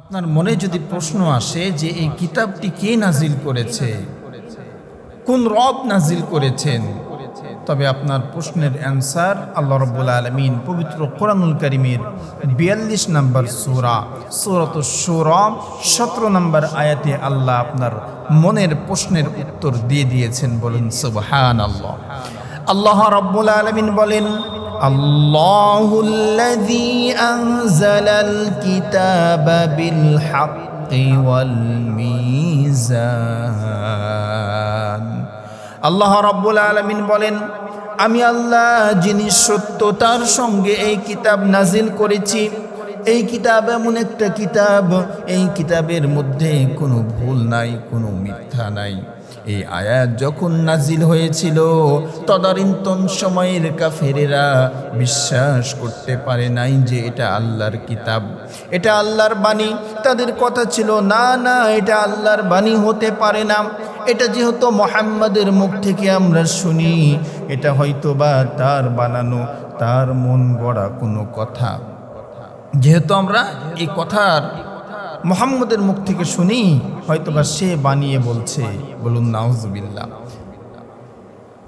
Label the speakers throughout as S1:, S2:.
S1: আপনার মনে যদি প্রশ্ন আসে যে এই কিতাবটি কে নাজিল করেছে, কোন রব নাজিল করেছেন, তবে আপনার প্রশ্নের অ্যান্সার আল্লাহ রব্বুল আলমিন। পবিত্র কোরআনুল করিমের বিয়াল্লিশ নম্বর সুরা, সুরত সুরা সতেরো নম্বর আয়াতে আল্লাহ আপনার মনের প্রশ্নের উত্তর দিয়ে দিয়েছেন বলুন সুবহান আল্লাহ আল্লাহ রব্বুল আলমিন বলেন الله الذي أنزل الكتاب بالحق والميزان আল্লাহ রব্বুল আলমিন বলেন আমি আল্লাহ যিনি সত্যতার সঙ্গে এই কিতাব নাজিল করেছি এই কিতাব এমন একটা কিতাব এই কিতাবের মধ্যে কোনো ভুল নাই কোনো মিথ্যা নাই এই আয়াত যখন নাজিল হয়েছিল তদারিন্তন সময়ের কাফেরেরা বিশ্বাস করতে পারে নাই যে এটা আল্লাহর কিতাব। এটা আল্লাহর বাণী। তাদের কথা ছিল, না না, এটা আল্লাহর বাণী হতে পারে না। এটা যেহেতু মোহাম্মদের মুখ থেকে আমরা শুনি, এটা হয়তো বা তার বানানো, তার মন গড়া কোনো কথা। যেহেতু আমরা এই কথার মোহাম্মদের মুখ থেকে শুনি, হয়তোবা সে বানিয়ে বলছে, বলুন নাউজুবিল্লা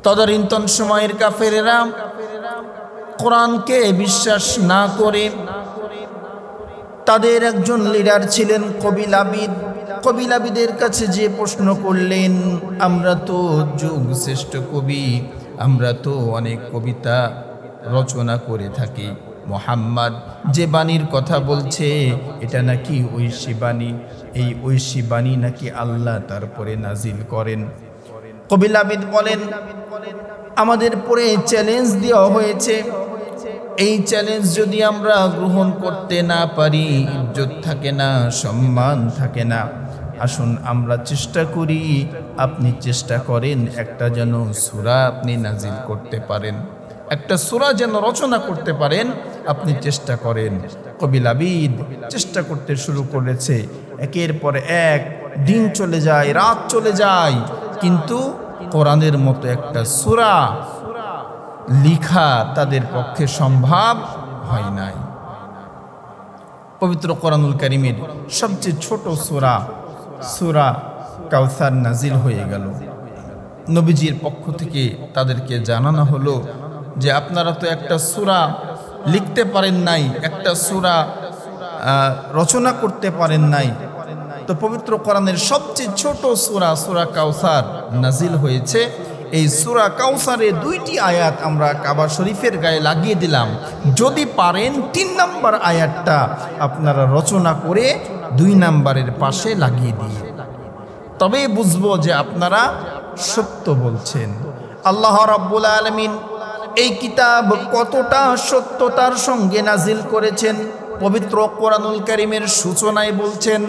S1: তদারিন্তন সময়ের কাফেরেরা কোরআনকে বিশ্বাস না করে, তাদের একজন লিডার ছিলেন কবিল আবিদ। কবিল আবিদের কাছে যে প্রশ্ন করলেন, আমরা তো যুগ শ্রেষ্ঠ কবি, আমরা তো অনেক কবিতা রচনা করে থাকি। মোহাম্মদ যে বাণীর কথা বলছে, এটা নাকি ঐশী বাণী? এই ঐশী বাণী নাকি আল্লাহ তারপরে নাজিল করেন। কবিল আবিদ বলেন, আমাদের পরে চ্যালেঞ্জ দেওয়া হয়েছে। এই চ্যালেঞ্জ যদি আমরা গ্রহণ করতে না পারি, ইজ্জত থাকে না, সম্মান থাকে না। আসুন আমরা চেষ্টা করি, আপনি চেষ্টা করেন একটা যেন সুরা আপনি নাজিল করতে পারেন। একটা সুরা যেন রচনা করতে পারেন, আপনি চেষ্টা করেন। কবিল আবিদ চেষ্টা করতে শুরু করেছে। একের পর এক দিন চলে যায়, রাত চলে যায়। কিন্তু কোরআনের মতো একটা সুরা লিখা তাদের পক্ষে সম্ভব হয় নাই। পবিত্র কোরআনুল করিমের সবচেয়ে ছোট সুরা সুরা কাউসার নাজিল হয়ে গেল। নবীজির পক্ষ থেকে তাদেরকে জানানো হলো যে আপনারা তো একটা সুরা লিখতে পারেন নাই, একটা সুরা রচনা করতে পারেন নাই। তো পবিত্র কোরআনের সবচেয়ে ছোট সুরা সুরা কাউসার নাজিল হয়েছে। এই সুরা কাউসারে দুইটি আয়াত আমরা কাবা শরীফের গায়ে লাগিয়ে দিলাম। যদি পারেন তিন নাম্বার আয়াতটা আপনারা রচনা করে দুই নাম্বারের পাশে লাগিয়ে দিয়ে তবেই বুঝব যে আপনারা সত্য বলছেন। আল্লাহ রাব্বুল আলমিন এই কিতাব কতটা সত্যতার সঙ্গে নাজিল করেছেন? পবিত্র কোরআনুল করিমের সূচনায় বলছেন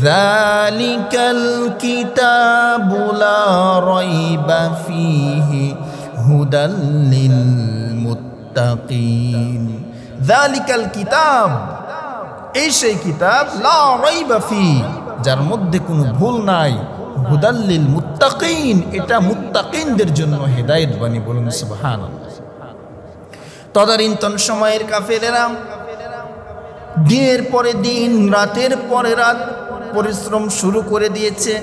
S1: জালিকাল কিতাবু এই সেই কিতাব, লা যার মধ্যে কোনো ভুল নাই। হুদাল্লিল মুত্তাকিন, এটা মুত্তাকিনদের জন্য হেদায়েত বাণী বলুন, সুবহানাল্লাহ। তদারিন্তন সময়ের কাফেরেরা দিনের পরে দিন, রাতের পরে রাত পরিশ্রম শুরু করে দিয়েছে।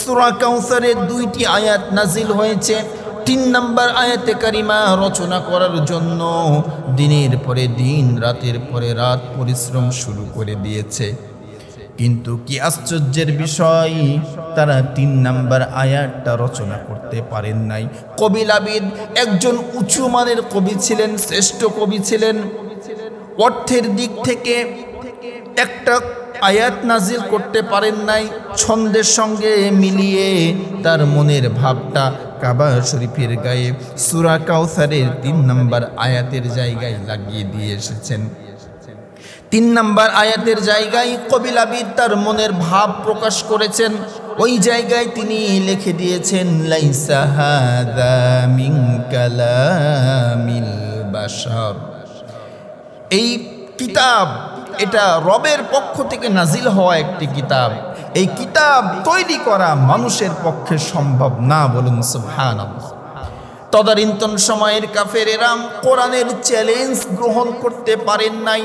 S1: সুরা কাউসারের দুইটি আয়াত নাজিল হয়েছে। তিন নম্বর আয়াতে কারিমা রচনা করার জন্য দিনের পরে দিন, রাতের পরে রাত পরিশ্রম শুরু করে দিয়েছে। কিন্তু কি আশ্চর্যের বিষয়? তারা তিন নাম্বার আয়াতটা রচনা করতে পারেন নাই। কবিল আবিদ একজন উঁচু মানের কবি ছিলেন, শ্রেষ্ঠ কবি ছিলেন। অর্থের দিক থেকে একটা আয়াত নাজিল করতে পারেন নাই, ছন্দের সঙ্গে মিলিয়ে তার মনের ভাবটা কাবা শরীফের গায়ে সুরা কাউসারের তিন নম্বর আয়াতের জায়গায় লাগিয়ে দিয়ে এসেছেন। তিন নাম্বার আয়াতের জায়গায় কবিল আবিদ তার মনের ভাব প্রকাশ করেছেন। ওই জায়গায় তিনি লিখে দিয়েছেন এই কিতাব, এটা রবের পক্ষ থেকে নাজিল হওয়া একটি কিতাব। এই কিতাব তৈরি করা মানুষের পক্ষে সম্ভব না বলুন সুবহানাল্লাহ। তদারিন্তন সময়ের কাফেরেরাম কোরআনের চ্যালেঞ্জ গ্রহণ করতে পারেন নাই।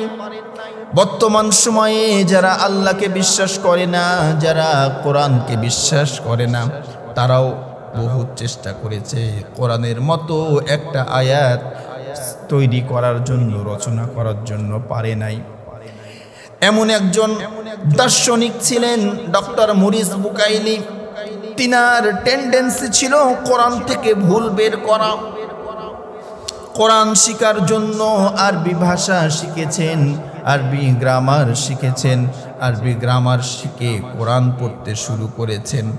S1: বর্তমান সময়ে যারা আল্লাহকে বিশ্বাস করে না, যারা কোরআনকে বিশ্বাস করে না, তারাও বহু চেষ্টা করেছে কোরআনের মতো একটা আয়াত তৈরি করার জন্য, রচনা করার জন্য পারে নাই। এমন একজন দার্শনিক ছিলেন, ডক্টর মরিস বুকাইলি। তিনার টেন্ডেন্সি ছিল কোরআন থেকে ভুল বের করা। কোরআন শিকার জন্য আরবি ভাষা শিখেছেন। আরবি গ্রামার শিখেছেন। আরবি গ্রামার শিখে কোরআন পড়তে শুরু করেছেন।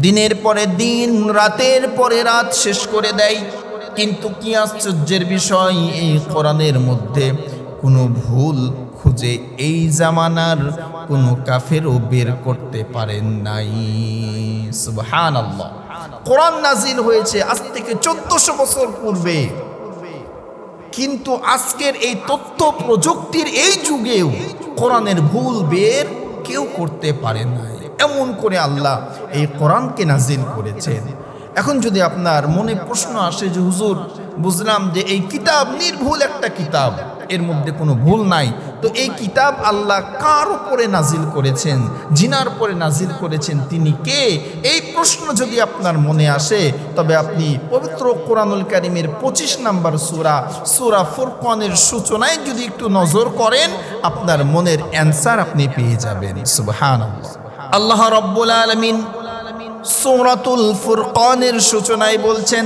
S1: দিনের পরে দিন, রাতের পরে রাত শেষ করে দেয়। কিন্তু কি আশ্চর্যের বিষয়, এই কোরআনের মধ্যে কোনো ভুল খুঁজে এই জামানার কোনো কাফেরও বের করতে পারেন নাই। সুবহান আল্লাহ কোরআন নাজিল হয়েছে আজ থেকে চোদ্দশো বছর পূর্বে। কিন্তু আজকের এই তথ্য প্রযুক্তির এই যুগেও কোরআনের ভুল বের কেউ করতে পারে না এমন করে আল্লাহ এই কোরআনকে নাজিল করেছেন। এখন যদি আপনার মনে প্রশ্ন আসে যে, হুজুর, বুঝলাম যে এই কিতাব নির্ভুল একটা কিতাব। এর মধ্যে কোনো ভুল নাই। তো এই কিতাব আল্লাহ কার উপরে নাজিল করেছেন? জিনার পরে নাজিল করেছেন তিনি কে? এই প্রশ্ন যদি আপনার মনে আসে, তবে আপনি পবিত্র কোরআনুল কারিমের পঁচিশ নাম্বার সুরা সুরা ফুরকনের সূচনায় যদি একটু নজর করেন, আপনার মনের অ্যান্সার আপনি পেয়ে যাবেন। সুবহান আল্লাহ রব্বুল আলমিন সূরাতুল ফুরকনের সূচনায় বলছেন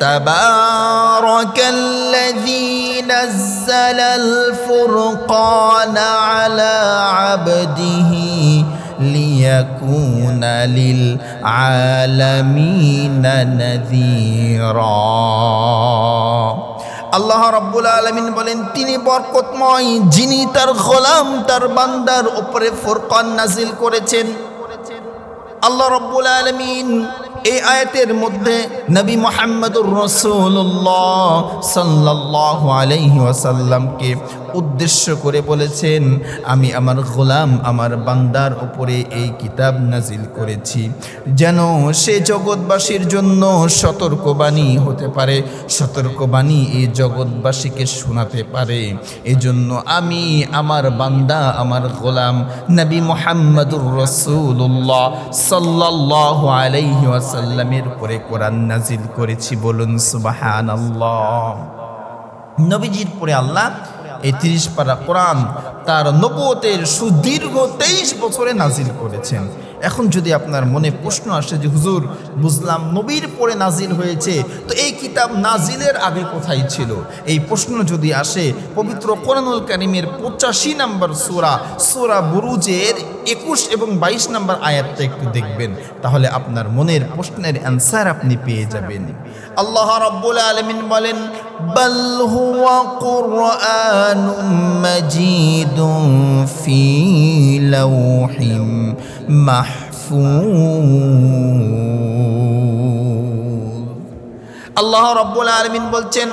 S1: تبارك الذي نزل الفرقان على عبده ليكون للعالمين نذيرا আল্লাহ রব্বুল আলমিন বলেন তিনি বরকতময় যিনি তার গোলাম তার বান্দার উপরে ফুরকান নাজিল করেছেন আল্লাহ রব্বুল আলমিন এই আয়াতের মধ্যে নবী মোহাম্মদুর রসুল্লাহ সাল্লাহ আলহি ওয়াসাল্লামকে উদ্দেশ্য করে বলেছেন, আমি আমার গোলাম, আমার বান্দার উপরে এই কিতাব নাজিল করেছি। যেন সে জগৎবাসীর জন্য সতর্কবাণী হতে পারে, সতর্কবাণী এই জগৎবাসীকে শোনাতে পারে। এজন্য আমি আমার বান্দা, আমার গোলাম, নবী মোহাম্মদুর রসুল্লাহ সাল্লাহ আলাইহি ওয়াসাল্লামের উপরে কোরআন নাজিল করেছি বলুন সুবাহান নবীজির পরে আল্লাহ এই তিরিশ পারা কোরআন তার নবতের সুদীর্ঘ তেইশ বছরে নাজিল করেছেন। এখন যদি আপনার মনে প্রশ্ন আসে যে, হুজুর, বুঝলাম নবীর পরে নাজিল হয়েছে, তো এই কিতাব নাজিলের আগে কোথায় ছিল? এই প্রশ্ন যদি আসে, পবিত্র কোরআনুল কারিমের পঁচাশি নাম্বার সোরা সোরা বুরুজের একুশ এবং বাইশ নাম্বার আয়াতটা একটু দেখবেন। তাহলে আপনার মনের প্রশ্নের অ্যান্সার আপনি পেয়ে যাবেন। আল্লাহ রব্বুল আলমিন বলেন, বল হুয়া কুরআনুম মাজিদুম ফি লাউহিম মাহফুজ আল্লাহ রব্বুল আলমিন বলছেন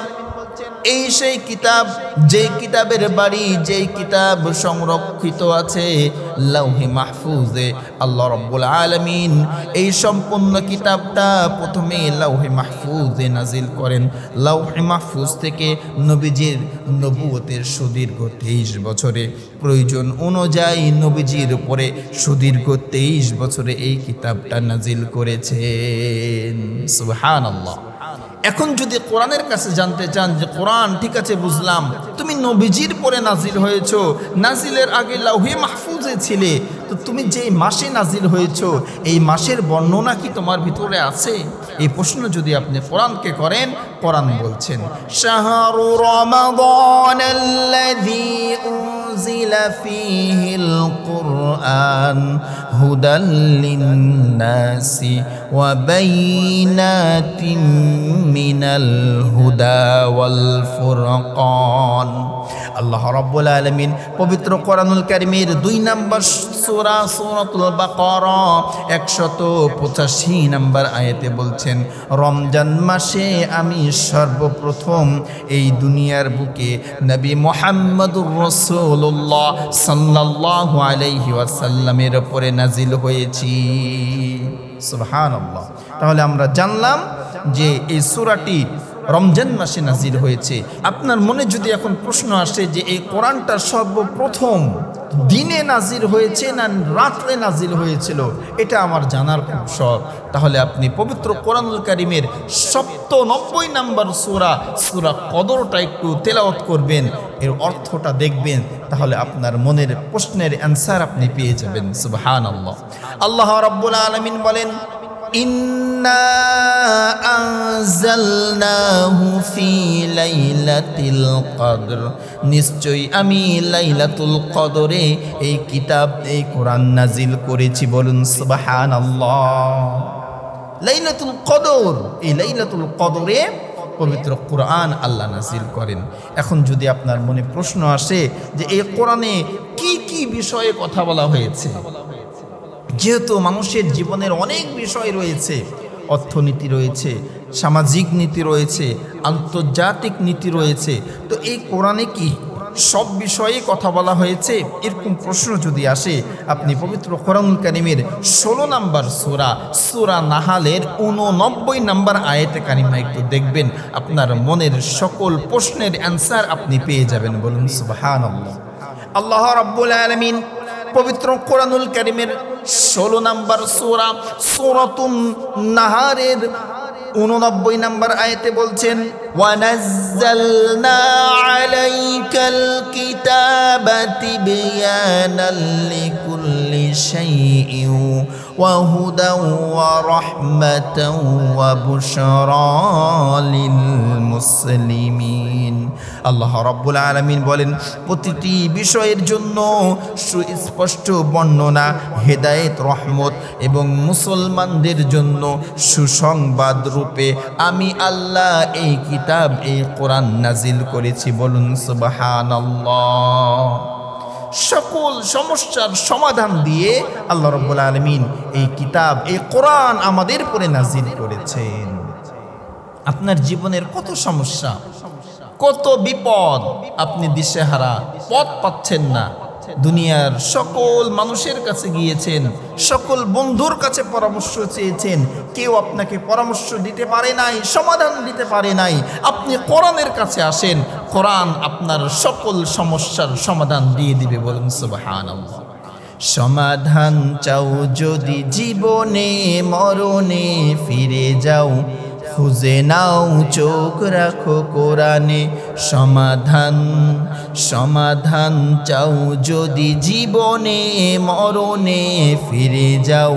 S1: এই সেই কিতাব যে কিতাবের বাড়ি, যেই কিতাব সংরক্ষিত আছে লাউহি মাহফুজে, আল্লাহ রব্বুল আলমিন এই সম্পূর্ণ কিতাবটা প্রথমে লাউহি মাহফুজে নাজিল করেন। লাউহি মাহফুজ থেকে নবীজির নবুয়তের সুদীর্ঘ তেইশ বছরে। প্রয়োজন অনুযায়ী নবীজির উপরে সুদীর্ঘ তেইশ বছরে এই কিতাবটা নাজিল করেছেন। সুহান আল্লাহ এখন যদি কোরআনের কাছে জানতে চান যে কোরআন ঠিক আছে বুঝলাম তুমি নবীজির পরে নাজিল হয়েছ নাজিলের আগে লাউহে মাহফুজে ছিলে তো তুমি যেই মাসে নাজিল হয়েছ এই মাসের বর্ণনা কি তোমার ভিতরে আছে এই প্রশ্ন যদি আপনি কোরআনকে করেন কোরআন বলছেন শাহরু রমাদান আল্লাযী أنزل فيه القرآن هدى للناس وبينات من الهدى والفرقان আল্লাহ রব্বুল আলমিন পবিত্র কোরআনুল কারিমের দুই নম্বর সোরা সোরাতুল বাকরা একশত পঁচাশি নম্বর আয়াতে বলছেন রমজান মাসে আমি সর্বপ্রথম এই দুনিয়ার বুকে নবী মোহাম্মদুর রসুল্লাহ সাল্লাহ আলাইহি ওয়াসাল্লামের ওপরে নাজিল হয়েছি সুবহানাল্লাহ। তাহলে আমরা জানলাম যে এই সূরাটি রমজান মাসে নাজির হয়েছে। আপনার মনে যদি এখন প্রশ্ন আসে যে এই কোরআনটা সর্বপ্রথম দিনে নাজির হয়েছে না রাত্রে নাজির হয়েছিল, এটা আমার জানার খুব শখ। তাহলে আপনি পবিত্র কোরআনুল কারিমের সপ্তানব্বই নাম্বার সুরা সুরা কদরটা একটু তেলাওত করবেন, এর অর্থটা দেখবেন, তাহলে আপনার মনের প্রশ্নের অ্যান্সার আপনি পেয়ে যাবেন। সুবহান আল্লাহ আল্লাহ রাব্বুল আলামিন বলেন ইন্না নিশ্চয়ই আমি লাইলাতুল কদরে এই কিতাব এই কোরআন নাজিল করেছি বলুন, সুবহানাল্লাহ। লাইলাতুল কদর, এই লাইলাতুল কদরে পবিত্র কোরআন আল্লাহ নাজিল করেন। এখন যদি আপনার মনে প্রশ্ন আসে যে এই কোরআনে কি কি বিষয়ে কথা বলা হয়েছে? যেহেতু মানুষের জীবনের অনেক বিষয় রয়েছে অর্থনীতি রয়েছে, সামাজিক নীতি রয়েছে, আন্তর্জাতিক নীতি রয়েছে। তো এই কোরআনে কি সব বিষয়ে কথা বলা হয়েছে? এরকম প্রশ্ন যদি আসে, আপনি পবিত্র কোরআনুল কারিমের ষোলো নাম্বার সুরা সুরা নাহালের উননব্বই নাম্বার আয়েতে কারিমা একটু দেখবেন। আপনার মনের সকল প্রশ্নের অ্যান্সার আপনি পেয়ে যাবেন বলুন সুবাহান আল্লাহ রব্বুল আলমিন পবিত্র কোরআনুল কারিমের ষোলো নাম্বার সোরা সোরতুন নাহারের উননব্বই নাম্বার আয়তে বলছেন ওয়ানাজ্জালনা আলাইকাল কিতাবা তিবয়ানাল ওয়া বুশরা লিল মুসলিমিন আল্লাহ রাব্বুল আলামিন বলেন, প্রতিটি বিষয়ের জন্য সুস্পষ্ট বর্ণনা, হেদায়েত, রহমত এবং মুসলমানদের জন্য সুসংবাদ রূপে আমি আল্লাহ এই কিতাব, এই কোরআন নাজিল করেছি। বলুন সুবহানাল্লাহ। সকল সমস্যার সমাধান দিয়ে আল্লাহ রব্বুল আলমিন এই কিতাব, এই কোরআন আমাদের পরে নাজিল করেছেন। আপনার জীবনের কত সমস্যা, কত বিপদ আপনি দিশেহারা পথ পাচ্ছেন না। দুনিয়ার সকল মানুষের কাছে গিয়েছেন, সকল বন্ধুর কাছে পরামর্শ চেয়েছেন, কেউ আপনাকে পরামর্শ দিতে পারে নাই, সমাধান দিতে পারে নাই। আপনি কোরআনের কাছে আসেন কোরআন আপনার সকল সমস্যার সমাধান দিয়ে দিবে বলুন সুবাহান সমাধান চাও যদি জীবনে, মরণে ফিরে যাও, খুঁজে নাও, চোখ রাখো কোরআনে। সমাধান সমাধান চাও যদি জীবনে, মরণে ফিরে যাও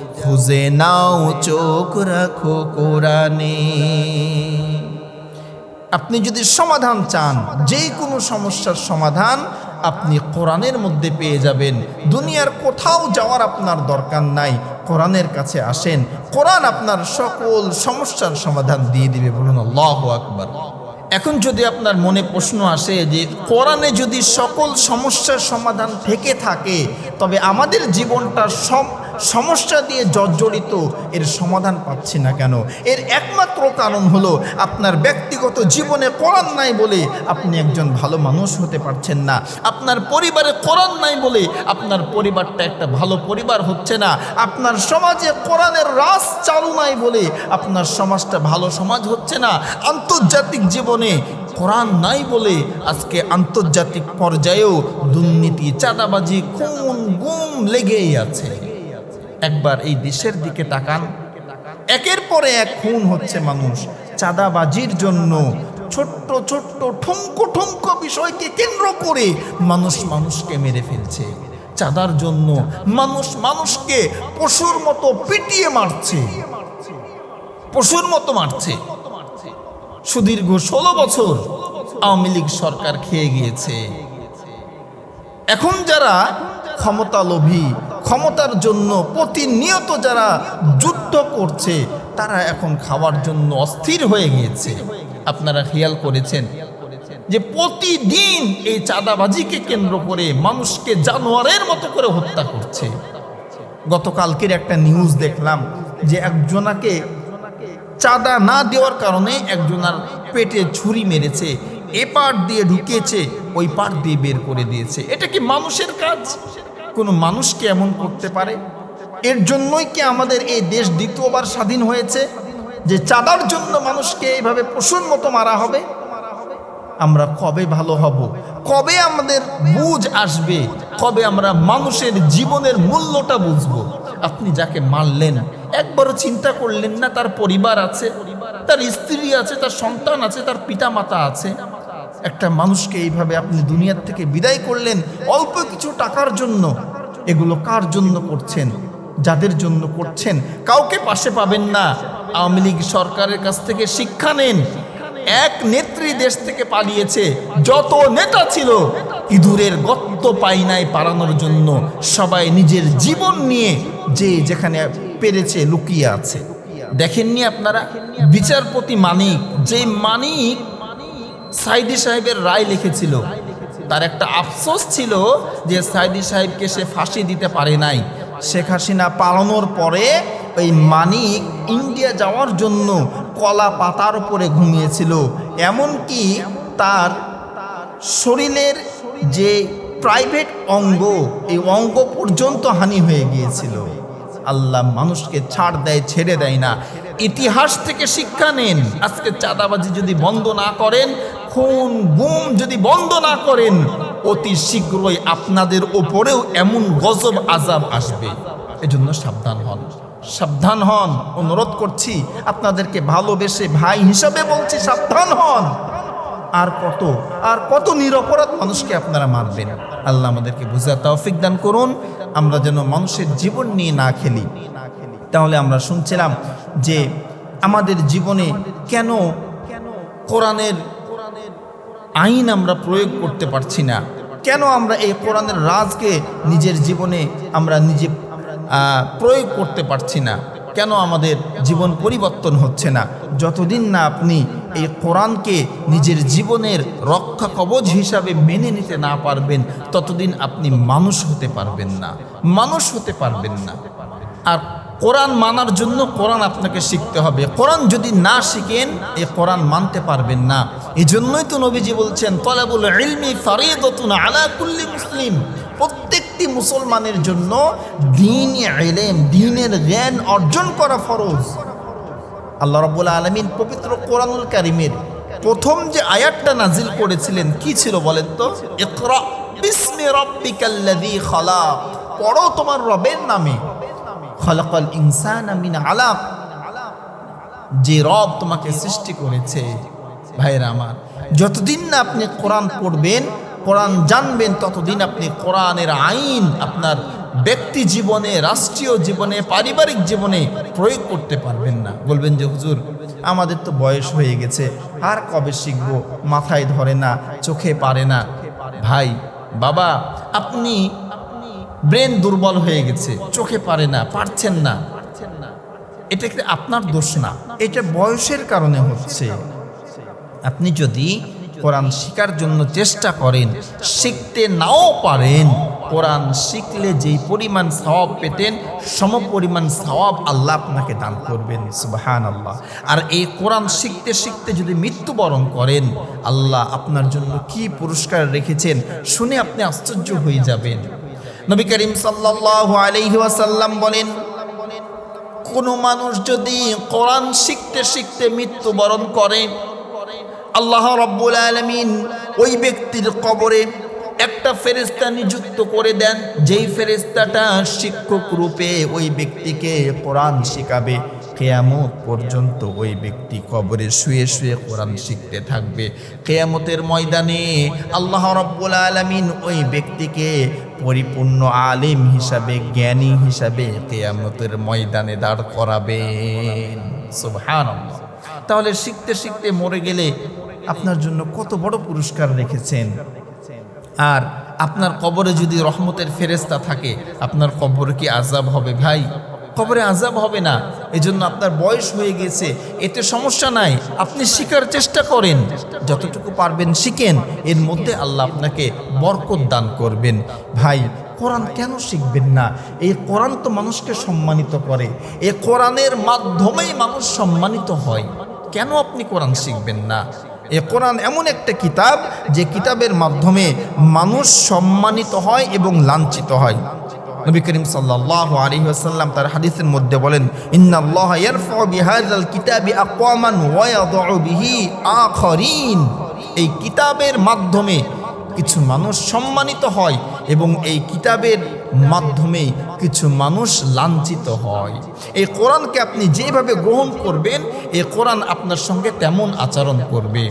S1: খুঁজে নাও, চোখ রাখো কোরআনে। আপনি যদি সমাধান চান যে কোনো সমস্যার সমাধান আপনি কোরআনের মধ্যে পেয়ে যাবেন। দুনিয়ার কোথাও যাওয়ার আপনার দরকার নাই, কোরআনের কাছে আসেন। কোরআন আপনার সকল সমস্যার সমাধান দিয়ে দিবে, বলুন আল্লাহ আকবর। এখন যদি আপনার মনে প্রশ্ন আসে যে, কোরআনে যদি সকল সমস্যার সমাধান থেকে থাকে, তবে আমাদের জীবনটা সব সমস্যা দিয়ে জর্জরিত এর সমাধান পাচ্ছি না কেন? এর একমাত্র কারণ হলো আপনার ব্যক্তিগত জীবনে কোরআন নাই বলে আপনি একজন ভালো মানুষ হতে পারছেন না। আপনার পরিবারে কোরআন নাই বলে আপনার পরিবারটা একটা ভালো পরিবার হচ্ছে না। আপনার সমাজে কোরআনের রাস চালু নাই বলে আপনার সমাজটা ভালো সমাজ হচ্ছে না। আন্তর্জাতিক জীবনে কোরআন নাই বলে আজকে আন্তর্জাতিক পর্যায়েও দুর্নীতি, চাঁদাবাজি, খুন, গুম লেগেই আছে। একবার এই দেশের দিকে তাকান। একের পরে এক খুন হচ্ছে মানুষ। চাঁদাবাজির জন্য ছোট্ট ছোট্ট, ঠুমকো ঠুমকো বিষয়কে কেন্দ্র করে মানুষ মানুষকে মেরে ফেলছে। চাঁদার জন্য মানুষ মানুষকে পশুর মতো পিটিয়ে মারছে। পশুর মতো মারছে। সুদীর্ঘ ষোলো বছর আওয়ামী লীগ সরকার খেয়ে গিয়েছে। এখন যারা ক্ষমতা লোভী ক্ষমতার জন্য প্রতিনিয়ত যারা যুদ্ধ করছে, তারা এখন খাওয়ার জন্য অস্থির হয়ে গিয়েছে। আপনারা খেয়াল করেছেন যে প্রতিদিন এই চাঁদাবাজিকে কেন্দ্র করে মানুষকে জানোয়ারের মতো করে হত্যা করছে। গতকালকের একটা নিউজ দেখলাম যে একজনাকে চাঁদা না দেওয়ার কারণে একজনার পেটে ছুরি মেরেছে, এ পাট দিয়ে ঢুকিয়েছে, ওই পাট দিয়ে বের করে দিয়েছে। এটা কি মানুষের কাজ? কোনো মানুষকে এমন করতে পারে? এর জন্যই কি আমাদের এই দেশ দ্বিতীয়বার স্বাধীন হয়েছে? যে চাঁদার জন্য মানুষকে এইভাবে পশুর মতো মারা হবে? আমরা কবে ভালো হব? কবে আমাদের বুঝ আসবে? কবে আমরা মানুষের জীবনের মূল্যটা বুঝব? আপনি যাকে মারলেন, একবারও চিন্তা করলেন না, তার পরিবার আছে, তার স্ত্রী আছে, তার সন্তান আছে, তার পিতা মাতা আছে। একটা মানুষকে এইভাবে আপনি দুনিয়ার থেকে বিদায় করলেন অল্প কিছু টাকার জন্য, এগুলো কার জন্য করছেন? যাদের জন্য করছেন? কাউকে পাশে পাবেন না। আওয়ামী লীগ সরকারের কাছ থেকে শিক্ষা নেন। এক নেত্রী দেশ থেকে পালিয়েছে। যত নেতা ছিল, ইঁদুরের গত্ত পাইনায় পালানোর জন্য সবাই নিজের জীবন নিয়ে যে যেখানে পেরেছে লুকিয়ে আছে। দেখেননি আপনারা? বিচারপতি মানিক, যে মানিক সাইদি সাহেবের রায় লিখেছিল। তার একটা আফসোস ছিল যে সাইদি সাহেবকে সে ফাঁসি দিতে পারে নাই। শেখ হাসিনা পালানোর পরে ওই মানিক ইন্ডিয়া যাওয়ার জন্য কলা পাতার উপরে ঘুমিয়েছিল। এমনকি তার শরীরের যে প্রাইভেট অঙ্গ, এই অঙ্গ পর্যন্ত হানি হয়ে গিয়েছিল। আল্লাহ মানুষকে ছাড় দেয়, ছেড়ে দেয় না। ইতিহাস থেকে শিক্ষা নেন। আজকে চাঁদাবাজি যদি বন্ধ না করেন খুন গুম যদি বন্ধ না করেন, অতি শীঘ্রই আপনাদের ওপরেও এমন গজব আজাব আসবে। এজন্য সাবধান হন। সাবধান হন। অনুরোধ করছি, আপনাদেরকে ভালোবেসে ভাই হিসাবে বলছি, সাবধান হন। আর কত আর কত নিরপরাধ মানুষকে আপনারা মারবেন। আল্লাহ আমাদেরকে বুঝা তৌফিক দান করুন। আমরা যেন মানুষের জীবন নিয়ে না খেলি। তাহলে আমরা শুনছিলাম যে, আমাদের জীবনে কেন কোরআনের আইন আমরা প্রয়োগ করতে পারছি না। কেন আমরা এই কোরআনের রাজকে নিজের জীবনে আমরা নিজে প্রয়োগ করতে পারছি না? কেন আমাদের জীবন পরিবর্তন হচ্ছে না? যতদিন না আপনি এই কোরআনকে নিজের জীবনের রক্ষা কবচ হিসাবে মেনে নিতে না পারবেন, ততদিন আপনি মানুষ হতে পারবেন না। মানুষ হতে পারবেন না। আর কোরআন মানার জন্য কোরআন আপনাকে শিখতে হবে। কোরআন যদি না শিখেন, এই কোরআন মানতে পারবেন না। এই জন্যই তো নবীজি বলছেন, তলাবুল ইলমি ফারিদতুন আলা কুল্লি মুসলিম। প্রত্যেকটি মুসলমানের জন্য দিন এলেম দিনের জ্ঞান অর্জন করা ফরজ। আল্লাহ রব্বুল আলমিন পবিত্র কোরআনুল কারিমের প্রথম যে আয়াতটা নাজিল করেছিলেন, কি ছিল বলেন তো? পড়ো তোমার রবের নামে। খলাকাল ইনসানা মিন আলাক। যে রব তোমাকে সৃষ্টি করেছে ভাইরা আমার। যতদিন না আপনি কোরআন পড়বেন, কোরআন জানবেন, ততদিন আপনি কোরআনের আইন আপনার ব্যক্তি জীবনে, রাষ্ট্রীয় জীবনে, পারিবারিক জীবনে প্রয়োগ করতে পারবেন না। বলবেন যে, হুজুর, আমাদের তো বয়স হয়ে গেছে, আর কবে শিখব? মাথায় ধরে না, চোখে পারে না। ভাই, বাবা, আপনি ব্রেন দুর্বল হয়ে গেছে, চোখে পারে না, পারছেন না। এটা আপনার দোষ না? এটা বয়সের কারণে হচ্ছে। আপনি যদি কোরআন শিকার জন্য চেষ্টা করেন, শিখতে নাও পারেন। কোরআন শিখলে যেই পরিমাণ সওয়াব পেতেন, সম পরিমাণ সওয়াব আল্লাহ আপনাকে দান করবেন সুবাহান আল্লাহ আর এই কোরআন শিখতে শিখতে যদি মৃত্যুবরণ করেন, আল্লাহ আপনার জন্য কি পুরস্কার রেখেছেন, শুনে আপনি আশ্চর্য হয়ে যাবেন। নবী করিম সাল্লাল্লাহু আলাইহি ওয়াসাল্লাম বলেন, কোনো মানুষ যদি কোরআন শিখতে শিখতে মৃত্যুবরণ করে, আল্লাহ রব্বুল আলমিন ওই ব্যক্তির কবরে একটা ফেরেস্তা নিযুক্ত করে দেন, যেই ফেরেস্তাটা শিক্ষক রূপে ওই ব্যক্তিকে কোরআন শেখাবে। কেয়ামত পর্যন্ত ওই ব্যক্তি কবরে শুয়ে শুয়ে কোরআন শিখতে থাকবে। কেয়ামতের ময়দানে আল্লাহ রব্বুল আলমিন ওই ব্যক্তিকে পরিপূর্ণ আলিম হিসাবে, জ্ঞানী হিসাবে কেয়ামতের ময়দানে দাঁড় করাবেন। সুবহানাল্লাহ। তাহলে শিখতে শিখতে মরে গেলে আপনার জন্য কত বড় পুরস্কার রেখেছেন? আর আপনার কবরে যদি রহমতের ফেরেস্তা থাকে, আপনার কবরে কি আজাব হবে ভাই? কবরে আজাব হবে না। এজন্য আপনার বয়স হয়ে গেছে, এতে সমস্যা নাই। আপনি শিখার চেষ্টা করেন। যতটুকু পারবেন শিখেন। এর মধ্যে আল্লাহ আপনাকে বরকত দান করবেন। ভাই, কোরআন কেন শিখবেন না? এই কোরআন তো মানুষকে সম্মানিত করে। এই কোরআনের মাধ্যমেই মানুষ সম্মানিত হয়। কেন আপনি কোরআন শিখবেন না? এ কোরআন এমন একটা কিতাব, যে কিতাবের মাধ্যমে মানুষ সম্মানিত হয় এবং লাঞ্ছিত হয়। নবী করিম সাল্লাহ তার হাদিসের মধ্যে বলেন, ইন্নাল্লাহ ইয়ারফাউ বিহাযাল কিতাবি আকওয়ামান ওয়া বিহি এই কিতাবের মাধ্যমে কিছু মানুষ সম্মানিত হয় এবং এই কিতাবের মাধ্যমে কিছু মানুষ লাঞ্ছিত হয়। এই কোরআনকে আপনি যেভাবে গ্রহণ করবেন, এই কোরআন আপনার সঙ্গে তেমন আচরণ করবে।